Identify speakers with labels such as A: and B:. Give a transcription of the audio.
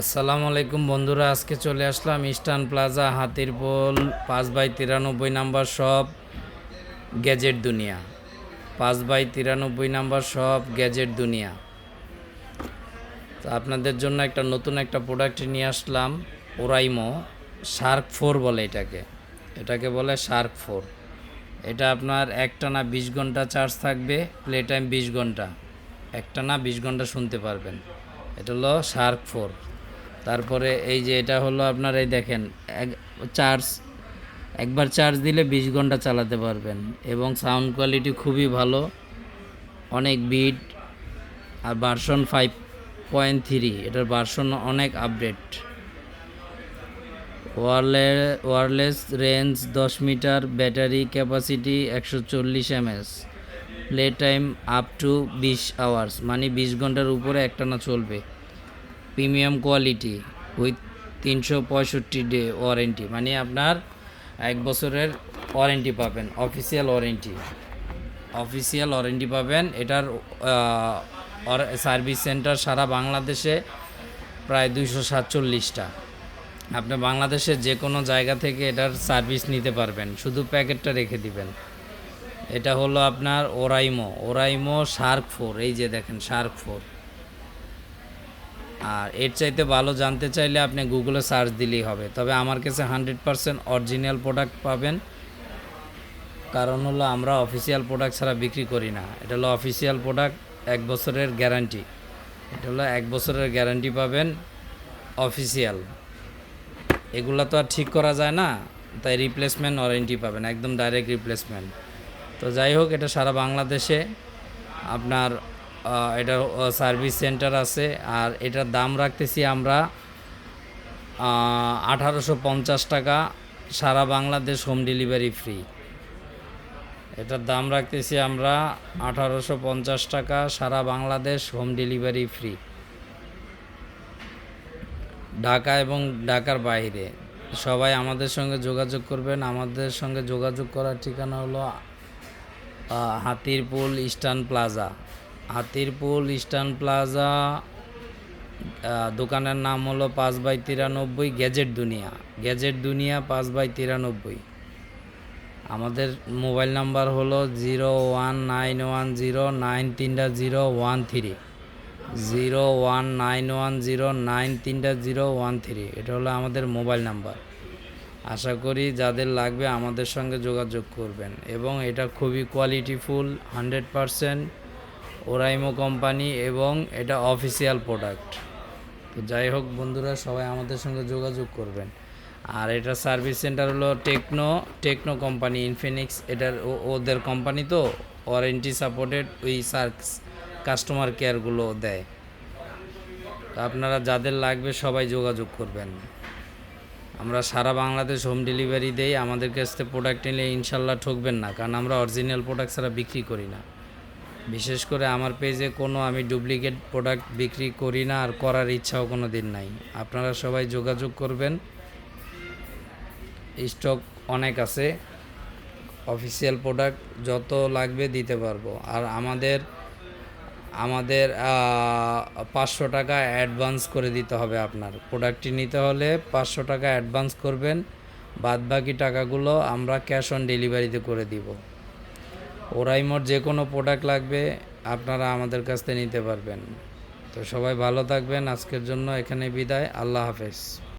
A: আসসালামু আলাইকুম বন্ধুরা, আজকে চলে আসলাম ইস্টার্ন প্লাজা, হাতিরপোল, পাঁচ বাই তিরানব্বই নাম্বার শপ, গ্যাজেট দুনিয়া। পাঁচ বাই তিরানব্বই নাম্বার শপ, গ্যাজেট দুনিয়া। তো আপনাদের জন্য একটা নতুন একটা প্রোডাক্ট নিয়ে আসলাম, ওরাইমো শার্ক ফোর বলে এটাকে। এটাকে বলে শার্ক ফোর। এটা আপনার একটানা বিশ ঘণ্টা চার্জ থাকবে প্লে টাইম বিশ ঘণ্টা। একটানা বিশ ঘণ্টা শুনতে পারবেন। এটা হলো শার্ক ফোর। তারপরে এই যে এটা হলো আপনার এই দেখেন, এক চার্জ একবার চার্জ দিলে বিশ ঘণ্টা চালাতে পারবেন এবং সাউন্ড কোয়ালিটি খুবই ভালো, অনেক বিট আর ভার্সন ফাইভ পয়েন্ট থ্রি এটার ভার্সন অনেক আপডেট ওয়ারলে ওয়ারলেস রেঞ্জ দশ মিটার ব্যাটারি ক্যাপাসিটি একশো চল্লিশ MS play time up to বিশ আওয়ার্স মানে বিশ ঘণ্টার উপরে একটানা চলবে। প্রিমিয়াম কোয়ালিটি উইথ তিনশো পঁয়ষট্টি ডে ওয়ারেন্টি মানে আপনার এক বছরের ওয়ারেন্টি পাবেন, অফিসিয়াল ওয়ারেন্টি। অফিসিয়াল ওয়ারেন্টি পাবেন, এটার সার্ভিস সেন্টার সারা বাংলাদেশে প্রায় দুইশো সাতচল্লিশটা। আপনি বাংলাদেশের যে কোনো জায়গা থেকে এটার সার্ভিস নিতে পারবেন, শুধু প্যাকেটটা রেখে দিবেন। এটা হলো আপনার ওরাইমো ওরাইমো শার্ক ফোর, এই যে দেখেন শার্ক ফোর। আর এর চাইতে ভালো জানতে চাইলে আপনি গুগলে সার্চ দিলেই হবে। তবে আমার কাছে হান্ড্রেড পারসেন্ট অরিজিনাল প্রোডাক্ট পাবেন। কারণ হলো আমরা অফিসিয়াল প্রোডাক্ট ছাড়া বিক্রি করি না। এটা হলো অফিসিয়াল প্রোডাক্ট এক বছরের গ্যারান্টি এটা হলো এক বছরের গ্যারান্টি পাবেন অফিসিয়াল এগুলো তো আর ঠিক করা যায় না, তাই রিপ্লেসমেন্ট ওয়ারেন্টি পাবেন, একদম ডাইরেক্ট রিপ্লেসমেন্ট তো যাই হোক, এটা সারা বাংলাদেশে আপনার এটার সার্ভিস সেন্টার আছে। আর এটার দাম রাখতেছি আমরা আঠারোশো পঞ্চাশ টাকা। সারা বাংলাদেশ হোম ডেলিভারি ফ্রি এটার দাম রাখতেছি আমরা আঠারোশো পঞ্চাশ টাকা। সারা Bangladesh home delivery free Dhaka এবং ঢাকার বাইরে। সবাই আমাদের সঙ্গে যোগাযোগ করবেন। আমাদের সঙ্গে যোগাযোগ করার ঠিকানা হলো Hatirpool Eastern Plaza. Hatirpool Eastern Plaza দোকানের নাম হলো পাঁচ বাই তিরানব্বই গ্যাজেট দুনিয়া। গ্যাজেট দুনিয়া পাঁচ বাই তিরানব্বই। আমাদের মোবাইল নাম্বার হলো zero one nine one zero nine তিনটা zero one three. Zero one nine one zero nine তিনটা জিরো ওয়ান থ্রি। এটা হলো আমাদের মোবাইল নাম্বার। আশা করি যাদের লাগবে আমাদের সঙ্গে যোগাযোগ করবেন। এবং এটা খুবই qualityful hundred percent Oraimo company এবং এটা অফিসিয়াল প্রোডাক্ট। তো যাই হোক বন্ধুরা, সবাই আমাদের সঙ্গে যোগাযোগ করবেন। আর এটা সার্ভিস সেন্টার হলো টেকনো টেকনো কোম্পানি ইনফিনিক্স এটার ওদের কোম্পানি তো, ওয়ারেন্টি সাপোর্টেড ওই সার্কস কাস্টমার কেয়ারগুলো দেয়। তো আপনারা যাদের লাগবে সবাই যোগাযোগ করবেন। আমরা সারা বাংলাদেশ হোম ডেলিভারি দেই, আমাদের কাছ থেকে প্রোডাক্ট নিলে ইনশাল্লাহ ঠকবেন না, কারণ আমরা অরিজিনাল প্রোডাক্ট ছাড়া বিক্রি করি না। বিশেষ করে আমার পেজে কোনো আমি ডুপ্লিকেট প্রোডাক্ট বিক্রি করি না আর করার ইচ্ছাও কোনো দিন নাই। আপনারা সবাই যোগাযোগ করবেন। স্টক অনেক আছে। অফিসিয়াল প্রোডাক্ট যত লাগবে দিতে পারব। আর আমাদের আমাদের পাঁচশো টাকা অ্যাডভান্স করে দিতে হবে আপনার। প্রোডাক্টটি নিতে হলে পাঁচশো টাকা অ্যাডভান্স করবেন। বাদ বাকি টাকাগুলো আমরা ক্যাশ অন ডেলিভারিতে করে দিব। ওরাইমোর যে কোনো প্রোডাক্ট লাগবে, আপনারা আমাদের কাছ থেকে নিতে পারবেন। তো সবাই ভালো থাকবেন। আজকের জন্য এখানে বিদায়। আল্লাহ হাফেজ।